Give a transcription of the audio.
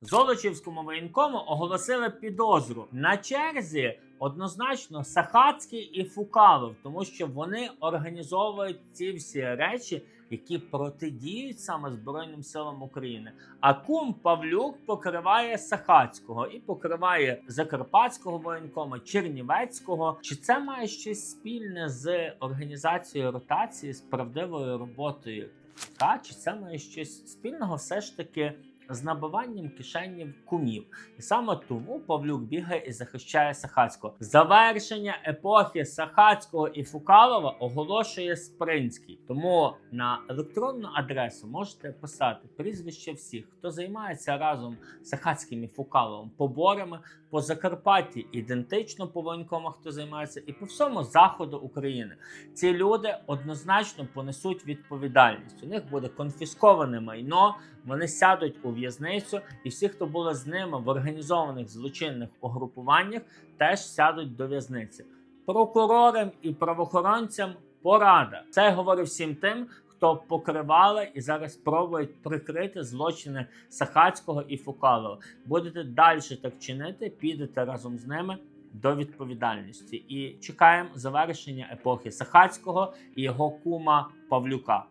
Золочівському воєнкому оголосили підозру на черзі. Однозначно Сахацький і Фукалов, тому що вони організовують ці всі речі, які протидіють саме Збройним силам України. А кум Павлюк покриває Сахацького і покриває Закарпатського воєнкома, Чернівецького. Чи це має щось спільне з організацією ротації, з правдивою роботою? Та чи це має щось спільного все ж таки з набиванням кишенів кумів? І саме тому Павлюк бігає і захищає Сахацького. Завершення епохи Сахацького і Фукалова оголошує Спринський. Тому на електронну адресу можете писати прізвище всіх, хто займається разом з Сахацьким і Фукаловим поборами по Закарпатті, ідентично по воєнкомах, хто займається, і по всьому заходу України. Ці люди однозначно понесуть відповідальність. У них буде конфісковане майно. Вони сядуть у в'язницю, і всі, хто були з ними в організованих злочинних угрупуваннях, теж сядуть до в'язниці. Прокурорам і правоохоронцям порада. Це я говорю всім тим, хто покривали і зараз пробують прикрити злочини Сахацького і Фукалова. Будете далі так чинити, підете разом з ними. До відповідальності і чекаємо завершення епохи Сахацького і його кума Павлюка.